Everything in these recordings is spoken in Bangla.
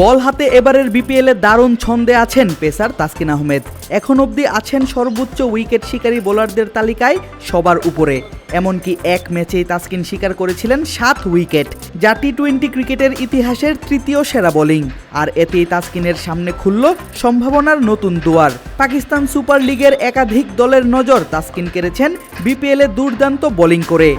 বল হাতে এবারের বিপিএলে দারুণ ছন্দে আছেন পেসার তাসকিন আহমেদ। এখন অবধি আছেন সর্বোচ্চ উইকেট শিকারী বোলারদের তালিকায় সবার উপরে। এমনকি এক ম্যাচেই তাসকিন শিকার করেছিলেন সাত উইকেট, যা টি টোয়েন্টি ক্রিকেটের ইতিহাসের তৃতীয় সেরা বোলিং। আর এতেই তাসকিনের সামনে খুলল সম্ভাবনার নতুন দুয়ার। পাকিস্তান সুপার লিগের একাধিক দলের নজর তাসকিন কেড়েছেন বিপিএলে দুর্দান্ত বোলিং করে।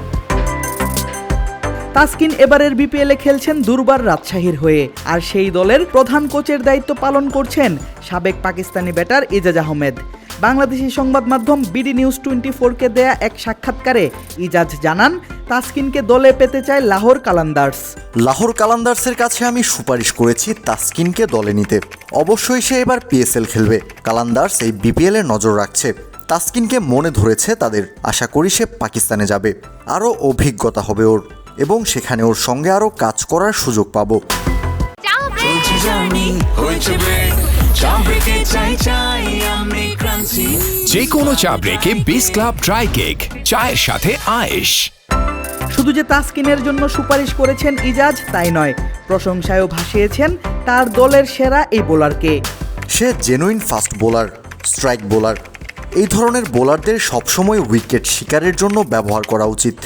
তাসকিন এবারের বিপিএলে খেলছেন দুর্বার রাজশাহীর হয়ে। আর সেই দলের প্রধান কোচের দায়িত্ব পালন করছেন সাবেক পাকিস্তানি ব্যাটার ইজাজ আহমেদ। বাংলাদেশি সংবাদ মাধ্যম বিডি নিউজ টোয়েন্টি ফোরকে দেয়া এক সাক্ষাৎকারে ইজাজ জানান, তাসকিনকে দলে পেতে চায় লাহোর কালান্দার্স। লাহোর কালান্দার্সের কাছে আমি সুপারিশ করেছি তাসকিনকে দলে নিতে। অবশ্যই সে এবার পিএসএল খেলবে। কালান্দার্স এই বিপিএল নজর রাখছে। তাসকিনকে মনে ধরেছে তাদের। আশা করি সে পাকিস্তানে যাবে। আরও অভিজ্ঞতা হবে ওর। এবং সেখানে ওর সঙ্গে আরও কাজ করার সুযোগ পাবো। যে কোনো চা ব্রেকে বিস ক্লাব ড্রাই কেক চায়ের সাথে আয়েশ। শুধু যে তাসকিনের জন্য সুপারিশ করেছেন ইজাজ তাই নয়। প্রশংসায়ও ভাসিয়েছেন তার দলের সেরা এই বোলারকে। সে genuine fast bowler strike bowler এই ধরনের বোলারদের সবসময় উইকেট শিকারের জন্য ব্যবহার করা উচিত।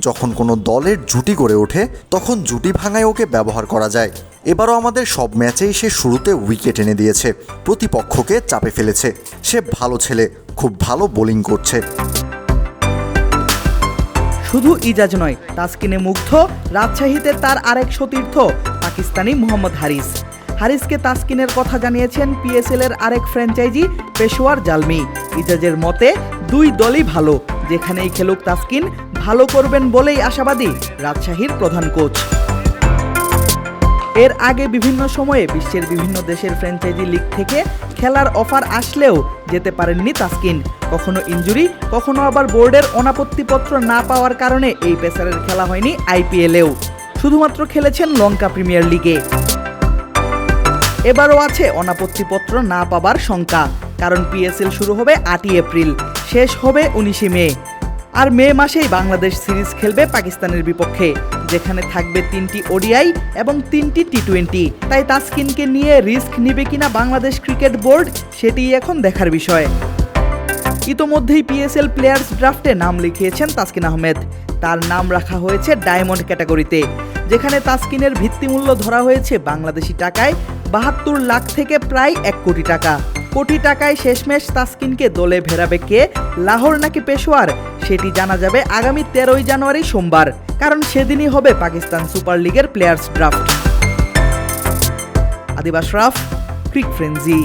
যখন কোনো দলের জুটি গড়ে ওঠে, তখন জুটি ভাঙায় ওকে ব্যবহার করা যায়। এবারও আমাদের সব ম্যাচেই সে শুরুতে উইকেট এনে দিয়েছে, প্রতিপক্ষকে চাপে ফেলেছে। সে ভালো ছেলে, খুব ভালো বোলিং করছে। শুধু ইজাজ নয়, তাসকিনে মুগ্ধ, রাজশাহীতে তার আরেক সতীর্থ, পাকিস্তানি মোহাম্মদ হারিস। হারিসকে তাসকিনের কথা জানিয়েছেন পিএসএল এর আরেক ফ্র্যাঞ্চাইজি, পেশোয়ার জালমি। ইজাজের মতে, দুই দলই ভালো, যেখানেই খেলুক তাসকিন ভালো করবেন বলেই আশাবাদী রাজশাহীর প্রধান কোচ। এর আগে বিভিন্ন সময়ে বিশ্বের বিভিন্ন দেশের ফ্র্যাঞ্চাইজি লিগ থেকে খেলার অফার আসলেও যেতে পারেননি তাসকিন। কখনো ইনজুরি, কখনো আবার বোর্ডের অনাপত্তিপত্র না পাওয়ার কারণে এই পেসারের খেলা হয়নি আইপিএলেও। শুধুমাত্র খেলেছেন লঙ্কা প্রিমিয়ার লিগে। এবারও আছে অনাপত্তিপত্র না পাবার শঙ্কা, কারণ পিএসএল শুরু হবে আটই এপ্রিল, শেষ হবে উনিশে মে। আর মে মাসেই বাংলাদেশ সিরিজ খেলবে পাকিস্তানের বিপক্ষে, যেখানে থাকবে তিনটি ওডিআই এবং তিনটি টি টোয়েন্টি তাই তাসকিনকে নিয়ে রিস্ক নিবে কিনা বাংলাদেশ ক্রিকেট বোর্ড, সেটিই এখন দেখার বিষয়। ইতোমধ্যেই পিএসএল প্লেয়ার্স ড্রাফটে নাম লিখিয়েছেন তাসকিন আহমেদ। তার নাম রাখা হয়েছে ডায়মন্ড ক্যাটাগরিতে, যেখানে তাসকিনের ভিত্তিমূল্য ধরা হয়েছে বাংলাদেশি টাকায় বাহাত্তর লাখ থেকে প্রায় এক কোটি টাকা। কোটি টাকায় শেষমেশ তাসকিনকে দলে ভেরাবে কে? লাহোর নাকি পেশোয়ার? সেটি জানা যাবে আগামী তেরোই জানুয়ারি সোমবার, কারণ সেদিনই হবে পাকিস্তান সুপার লিগের প্লেয়ার্স ড্রাফট। আদিবাস রাফ, ক্রিক ফ্রেন্সি।